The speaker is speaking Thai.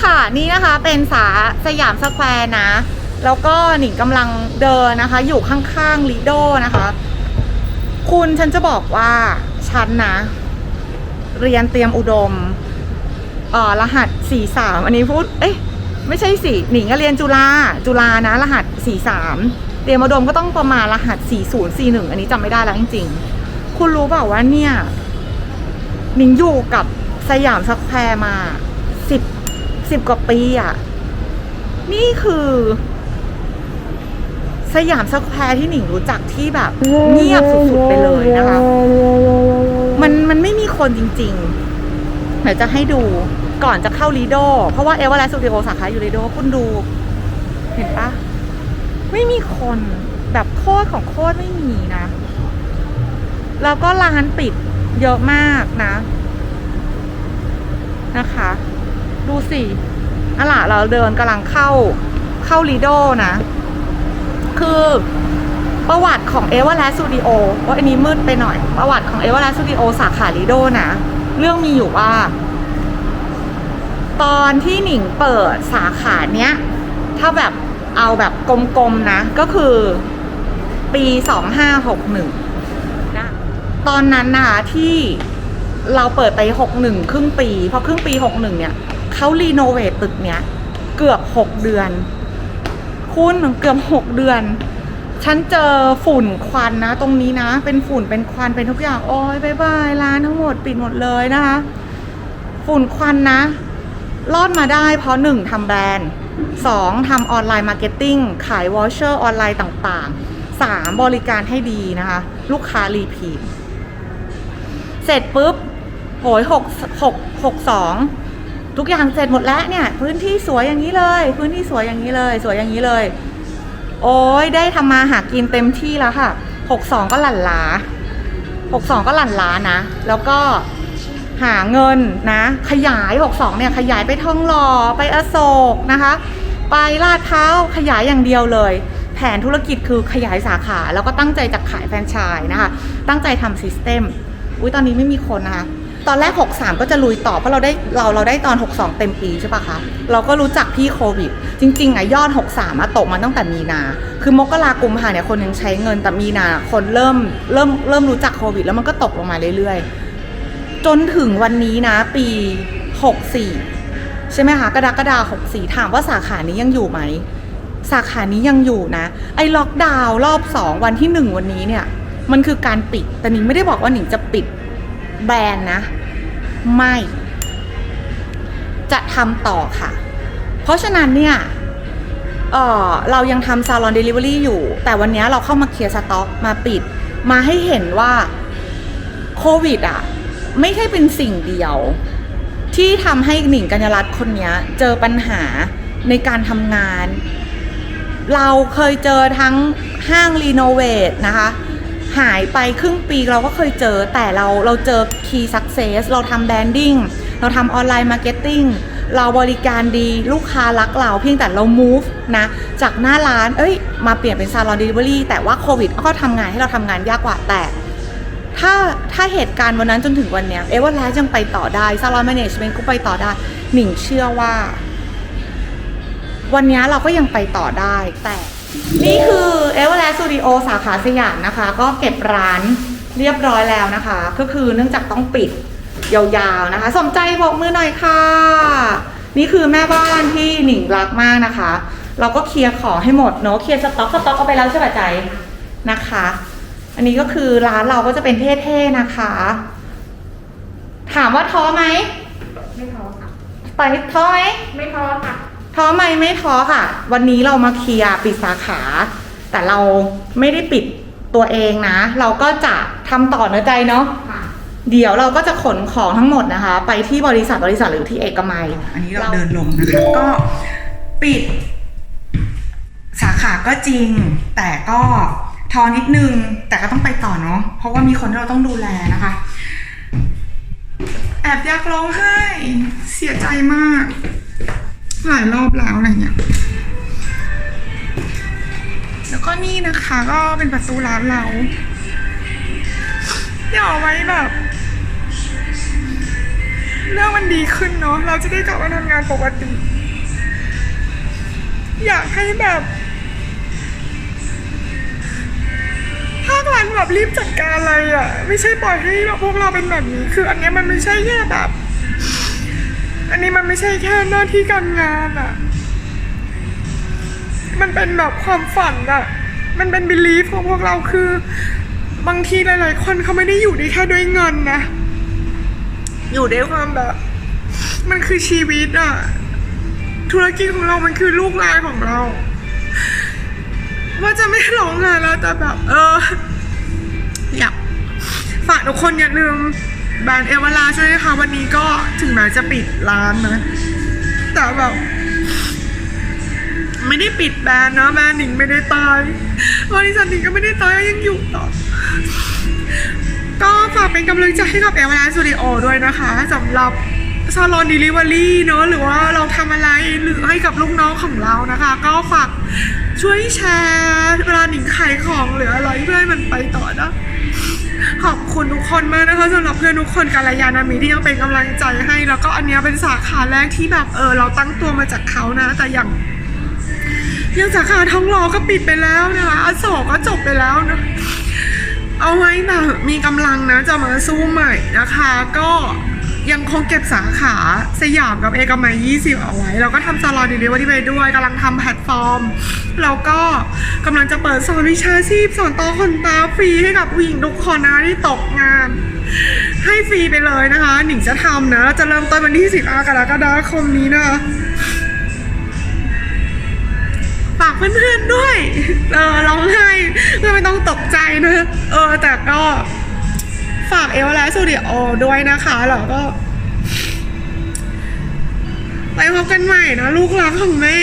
ค่ะ นี่นะคะเป็นสาสยามสแควร์นะ แล้วก็หนิงกำลังเดินนะคะ อยู่ข้างๆลิโดนะคะ คุณฉันจะบอกว่าฉันนะ เรียนเตรียมอุดมเอ่อรหัส43อันนี้พูด เอ๊ะไม่ใช่สิหนิงก็เรียนจุฬาจุฬานะ รหัส43เตรียมอุดมก็ต้องประมาณรหัส40 41อันนี้จำไม่ได้แล้วจริงๆ คุณรู้เปล่าว่าเนี่ยหนิงอยู่กับสยามสแควร์มาสิบ สิบกว่าปีอะ นี่คือ สยามสแควร์ที่หนิงรู้จักที่แบบ เงียบสุดๆไปเลยนะคะ มันมันไม่มีคนจริงๆ เดี๋ยวจะให้ดูก่อนจะเข้าลีโดเพราะว่าเอเวอร์แลสตูดิโอสาขาอยู่ลีโดคุณดู เห็นปะไม่มีคนแบบโคตรของโคตรไม่มีนะ แล้วก็ร้านปิดเยอะมากนะ นะคะ ดูสิอะล่ะเราเดินกำลังเข้าเข้าลีโดนะ คือประวัติของเอเวอร์แลสตูดิโอว่าอันนี้มืดไปหน่อย ประวัติของเอเวอร์แลสตูดิโอสาขาลีโดนะ เรื่องมีอยู่ว่า ตอนที่หนิงเปิดสาขาเนี้ย ถ้าแบบเอาแบบกลมๆนะ ก็คือปี2561นะตอนนั้นนะคะที่เราเปิดไป61ครึ่งปีพอครึ่งปี61เนี่ย เขารีโนเวทตึกเนี้ยเกือบ6เดือน คุณเกือบ6เดือน ฉันเจอฝุ่นควันนะ ตรงนี้นะ เป็นฝุ่นเป็นควันเป็นทุกอย่างโอ้ยบายบายร้านทั้งหมดปิดหมดเลยนะคะ ฝุ่นควันนะ รอดมาได้เพราะหนึ่งทำแบรนด์สองทำออนไลน์มาร์เก็ตติ้งขายวอชเชอร์ออนไลน์ต่างๆสามบริการให้ดีนะคะ ลูกค้ารีพีทเสร็จปุ๊บโหยหกหกหกสอง ทุกอย่างเสร็จหมดแล้วเนี่ย พื้นที่สวยอย่างนี้เลย พื้นที่สวยอย่างนี้เลย สวยอย่างนี้เลย โอ้ยได้ทำมาหากินเต็มที่แล้วค่ะหกสองก็หลั่นล้าหกสองก็หลั่นล้านะ แล้วก็หาเงินนะ ขยาย62เนี่ยขยายไปทองหล่อไปอโศกนะคะ ไปลาดพร้าขยายอย่างเดียวเลย แผนธุรกิจคือขยายสาขา แล้วก็ตั้งใจจะขายแฟรนไชส์นะคะ ตั้งใจทำซิสเต็มอุ้ยตอนนี้ไม่มีคนนะคะ ตอนแรก 63 ก็จะลุยต่อเพราะเราได้เราเราได้ตอน 62 เต็มปีใช่ปะคะ เราก็รู้จักพี่โควิด จริงๆอะยอด 63อะตกมาตั้งแต่มีนา คือมกรากุมภาเนี่ยคนยังใช้เงินแต่มีนาคนเริ่มเริ่มเริ่มรู้จักโควิด แล้วมันก็ตกลงมาเรื่อยๆ จนถึงวันนี้นะปี 64 ใช่ไหมคะกระดากฎาคม64ถามว่าสาขานี้ยังอยู่ไหม สาขานี้ยังอยู่นะ ไอ้ล็อกดาวน์รอบ 2 วันที่ 1 วันนี้เนี่ยมันคือการปิดแต่นิงไม่ได้บอกว่าหนิงจะปิด แบรนด์นะ ไม่ จะทำต่อค่ะ เพราะฉะนั้นเนี่ยเออเรายังทำซาลอนเดลิเวอรี่อยู่ แต่วันนี้เราเข้ามาเคลียร์สต็อกมาปิด มาให้เห็นว่าโควิดอะ ไม่ใช่เป็นสิ่งเดียว ที่ทำให้หนิงกัญญารัตน์คนนี้เจอปัญหาในการทำงาน เราเคยเจอทั้งห้างรีโนเวทนะคะ หายไปครึ่งปีเราก็เคยเจอแต่เราเราเจอ key success เราทำแบรนดิ้งเราทำออนไลน์มาร์เก็ตติ้งเราบริการดีลูกค้ารักเราเพียงแต่เรา move นะจากหน้าร้านเอ้ย มาเปลี่ยนเป็นซาลอนเดลิเวอรี่แต่ว่าโควิดก็ทำงานให้เราทำงานยากกว่าแต่ ถ้าถ้าเหตุการณ์วันนั้นจนถึงวันเนี้ยเอเวอร์แลสยังไปต่อได้ซาลอนแมネจเมนต์ก็ไปต่อได้ หนิงเชื่อว่า วันนี้เราก็ยังไปต่อได้แต่ นี่คือเอเวอร์แลสตูดิโอสาขาสยามนะคะ ก็เก็บร้านเรียบร้อยแล้วนะคะ ก็คือเนื่องจากต้องปิดยาวๆนะคะ สมใจบอกมือหน่อยค่ะ นี่คือแม่บ้านที่หนิงรักมากนะคะ เราก็เคลียร์ของให้หมดเนาะเคลียร์สต็อกสต็อกเอาไปแล้วใช่ป่ะใจนะคะ อันนี้ก็คือร้านเราก็จะเป็นเท่ๆนะคะ ถามว่าท้อไหมไม่ท้อค่ะไปท้อไหมไม่ท้อค่ะ ท้อไหมไม่ท้อค่ะ วันนี้เรามาเคลียร์ปิดสาขา แต่เราไม่ได้ปิดตัวเองนะ เราก็จะทำต่อเนื้อใจเนาะค่ะเดี๋ยวเราก็จะขนของทั้งหมดนะคะ ไปที่บริษัทบริษัทหรือที่เอกมัย อันนี้เราเดินลงนะคะ ก็ปิด สาขาก็จริง แต่ก็ทอนิดนึง แต่ก็ต้องไปต่อเนาะเพราะว่ามีคนที่เราต้องดูแลนะคะ แอบอยากร้องไห้เสียใจมาก หลายรอบแล้วอะไรเงี้ยแล้วก็นี่นะคะก็เป็นประตูร้านเราเดี๋ยวเอาไว้แบบ เรื่องมันดีขึ้นเนาะเราจะได้กลับมาทำงานปกติ อยากให้แบบภาครัฐแบบรีบจัดการอะไรอะ่ะ ไม่ใช่ปล่อยให้พวกเราเป็นแบบนี้ คืออันเนี้ยมันไม่ใช่แค่แบบ อันนี้มันไม่ใช่แค่หน้าที่การงานอะ่ะมันเป็นแบบความฝันอะมันเป็นบิลีฟของพวกเราคือบางทีหลาย ๆ คนเขาไม่ได้อยู่ได้แค่ด้วยเงินนะ อยู่ด้วยความแบบ มันคือชีวิตอะธุรกิจของเรามันคือลูกหลานของเรา ว่าจะไม่ร้องงานแล้วแต่แบบ เอออยากฝากทุกคนอย่าลืม แบรนด์เอเวอร์ลาใช่ไหมคะวันนี้ก็ถึงแม้จะปิดร้านนะ แต่แบบไม่ได้ปิดแบรนด์นะแบรนด์หนิงไม่ได้ตายบริษัทหนิงก็ไม่ได้ตายยังอยู่ต่อ ก็ฝากเป็นกำลังใจให้กับเอเวอร์ลาสตูดิโอด้วยนะคะสำหรับซาลอนเดลิเวอรี่เนอะหรือว่าเราทำอะไรหรือให้กับลูกน้องของเรานะคะ ก็ฝากช่วยแชร์เวลาหนิงขายของหรืออะไรเพื่อให้มันไปต่อนะ ขอบคุณทุกคนมากนะคะสำหรับเพื่อนทุกคนกัลยาณมิตรที่ยังเป็นกำลังใจให้ แล้วก็อันเนี้ยเป็นสาขาแรกที่แบบเออเราตั้งตัวมาจากเขานะ แต่อย่างอย่างสาขาทองหล่อก็ปิดไปแล้วนะคะอโศกก็จบไปแล้วนะ เอาไว้แบบมีกำลังนะจะมาสู้ใหม่นะคะ ก็ ยังคงเก็บสาขาสยามกับเอกมัย 20 เอาไว้ แล้วก็ทำซาลอนดีลิเวอรี่ไปด้วยกำลังทำแพลตฟอร์ม แล้วก็กำลังจะเปิดสอนวิชาชีพสอนต่อขนตาฟรีให้กับผู้หญิงทุกคนนะที่ตกงาน ให้ฟรีไปเลยนะคะ หนิงจะทำนะจะเริ่มต้นวันที่15กรกฎาคมนี้นะคะฝากเพื่อนๆด้วย เออร้องไห้เพื่อไม่ต้องตกใจนะ เออแต่ก็ ฝากเอวและสตูดิโอด้วยนะคะแล้วก็ไปพบกันใหม่นะ ลูกรักของแม่